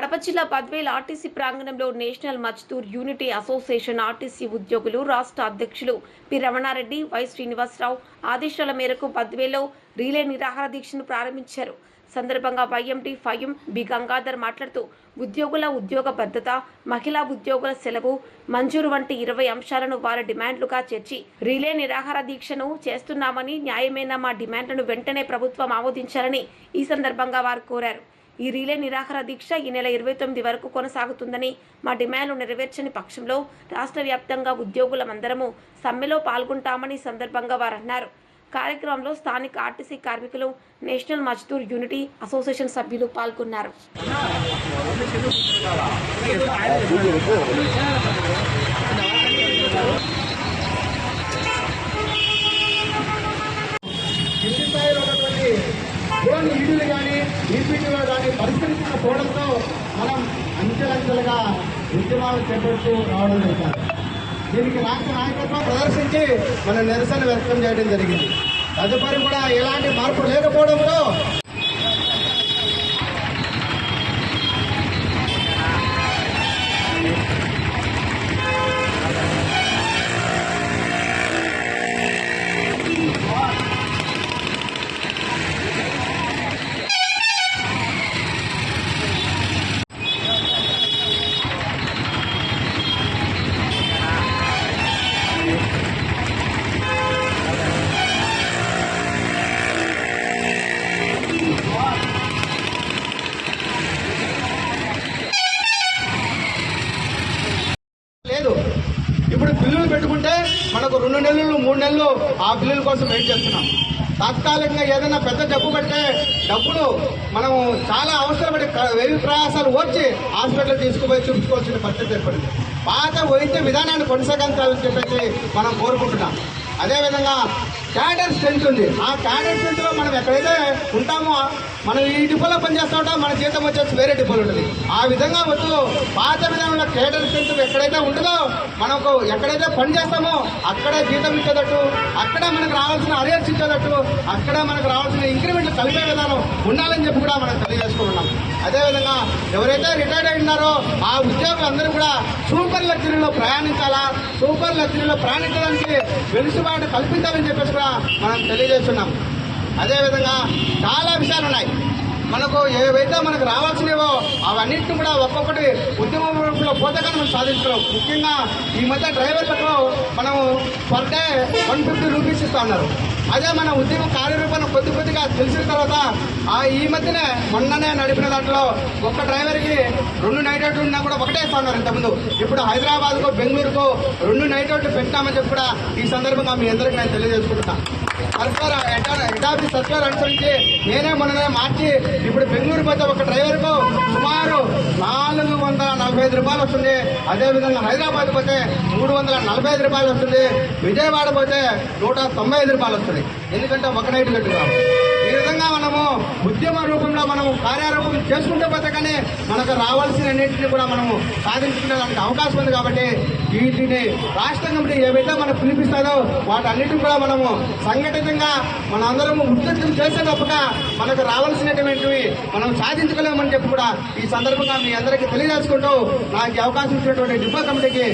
కడప జిల్లా పద్వేల్ ఆర్టీసీ ప్రాంగణంలో national Mazdoor unity association RTC ఉద్యోగులు రాష్ట్ర అధ్యక్షులు పి రమణారెడ్డి వై శ్రీనివాసరావు ఆదేశాల మేరకు పద్వేలో రీలే నిరాహార దీక్షను ప్రారంభించారు. సందర్భంగా వైఎంటీ ఫయం బి గంగాధర్ మాట్లాడుతూ ఉద్యోగుల ఉద్యోగ భద్రత మహిళా ఉద్యోగుల సెలవు మంజూరు వంటి ఇరవై అంశాలను వారి డిమాండ్లుగా చేర్చి రిలే నిరాహార దీక్షను చేస్తున్నామని న్యాయమైన మా డిమాండ్లను వెంటనే ప్రభుత్వం ఆమోదించాలని ఈ సందర్భంగా వారు కోరారు. ఈ రీలే నిరాహార దీక్ష ఈ నెల ఇరవై తొమ్మిది వరకు కొనసాగుతుందని మా డిమాండ్లు నెరవేర్చని పక్షంలో రాష్ట్ర వ్యాప్తంగా ఉద్యోగులమందరము సమ్మెలో పాల్గొంటామని సందర్భంగా వారు అన్నారు కార్యక్రమంలో స్థానిక ఆర్టీసీ కార్మికులు నేషనల్ మజ్దూర్ యూనిటీ అసోసియేషన్ సభ్యులు పాల్గొన్నారు. పరిష్కరించకపోవడంతో మనం అంచెలంచెలుగా ఉద్యమాలు చేపడుతూ రావడం జరిగింది. దీనికి రాష్ట్ర నాయకత్వం ప్రదర్శించి మన నిరసన వ్యక్తం చేయడం జరిగింది. తదుపరి కూడా ఎలాంటి మార్పు లేకపోవడంతో ఒక రెండు నెలలు మూడు నెలలు ఆ బిల్లుల కోసం వెయిట్ చేస్తున్నాం. తాత్కాలికంగా ఏదైనా పెద్ద డబ్బు పడితే డబ్బులు మనం చాలా అవసరపడి వెయ్యి ప్రయాసాలు వచ్చి హాస్పిటల్ తీసుకుపోయి చూపించుకోవాల్సిన పరిస్థితి ఏర్పడింది. పాత వైద్య విధానాన్ని కొనసాగించాలని చెప్పేసి మనం కోరుకుంటున్నాం. అదేవిధంగా క్యాడర్ స్ట్రెంత్ ఉంది. ఆ క్యాడర్ స్ట్రెంత్లో మనం ఎక్కడైతే ఉంటామో మనం ఈ డిపోలో పనిచేస్తూ ఉంటాం మన జీతం వచ్చేసి వేరే డిపోలు ఉంటుంది. ఆ విధంగా వద్దు. పాత విధానంలో క్యాడర్ స్ట్రెంత్ ఎక్కడైతే ఉంటుందో మనకు ఎక్కడైతే పని చేస్తామో అక్కడే జీతం ఇచ్చేటట్టు అక్కడే మనకు రావాల్సిన అరేర్స్ ఇచ్చేటట్టు అక్కడే మనకు రావాల్సిన ఇంక్రిమెంట్ కలిపే విధానం ఉండాలని చెప్పి కూడా మనం తెలియజేసుకుంటున్నాం. అదేవిధంగా ఎవరైతే రిటైర్డ్ అయి ఉన్నారో ఆ ఉద్యోగులందరూ కూడా సూపర్ లగ్జరీలో ప్రయాణించాలా? సూపర్ లగ్జరీలో ప్రయాణించడానికి వెలుసుబాటు కల్పించాలని చెప్పేసి కూడా మనం తెలియజేస్తున్నాం. అదేవిధంగా చాలా విషయాలు ఉన్నాయి. మనకు ఏవైతే మనకు రావాల్సినవో అవన్నింటిని కూడా ఒక్కొక్కటి ఉద్యమ రూపంలో పోతే కానీ మనం సాధించుకున్నాం. ముఖ్యంగా ఈ మధ్య డ్రైవర్లకు per day one fifty rupees ఇస్తా ఉన్నారు అదే మన ఉద్యమ కార్యరూపం కొద్ది కొద్దిగా తెలిసిన తర్వాత ఆ ఈ మధ్యనే మొన్ననే నడిపిన దాంట్లో ఒక్క డ్రైవర్కి రెండు నైట్ అవుట్లు ఉన్నా కూడా ఒకటే ఇస్తా ఉన్నారు ఇంతకుముందు. ఇప్పుడు హైదరాబాద్కు బెంగళూరుకు రెండు నైట్ అవుట్లు పెట్టామని చెప్పి కూడా ఈ సందర్భంగా మీ అందరికీ నేను తెలియజేసుకుంటున్నాను సర్కార్ హెడ్ సర్కార్ అనుసరించి నేనే మొన్ననే మార్చి ఇప్పుడు బెంగళూరు పోతే ఒక డ్రైవర్కు సుమారు నాలుగు వందల నలభై ఐదు రూపాయలు వస్తుంది. అదేవిధంగా హైదరాబాద్ పోతే మూడు వందల నలభై ఐదు రూపాయలు వస్తుంది. విజయవాడ పోతే నూట తొంభై ఐదు రూపాయలు వస్తుంది. ఎందుకంటే ఒక నైట్ కట్టుగా ఈ విధంగా మనము ఉద్యమ రూపంలో మనము కార్యారూపం చేసుకుంటే పోతే కానీ మనకు రావాల్సిన అన్నింటిని కూడా మనము సాధించుకునేదానికి అవకాశం ఉంది కాబట్టి వీటిని రాష్ట్ర కమిటీ ఏవైతే మనకు పిలిపిస్తారో వాటన్నిటిని కూడా మనము సంఘటితంగా మనందరము ఉద్యోగం చేసే చేసేటప్పుడు మనకు రావాల్సినటువంటివి మనం సాధించగలమని చెప్పి కూడా ఈ సందర్భంగా మీ అందరికీ తెలియజేసుకుంటూ నాకు అవకాశం ఇచ్చినటువంటి డిపో కమిటీకి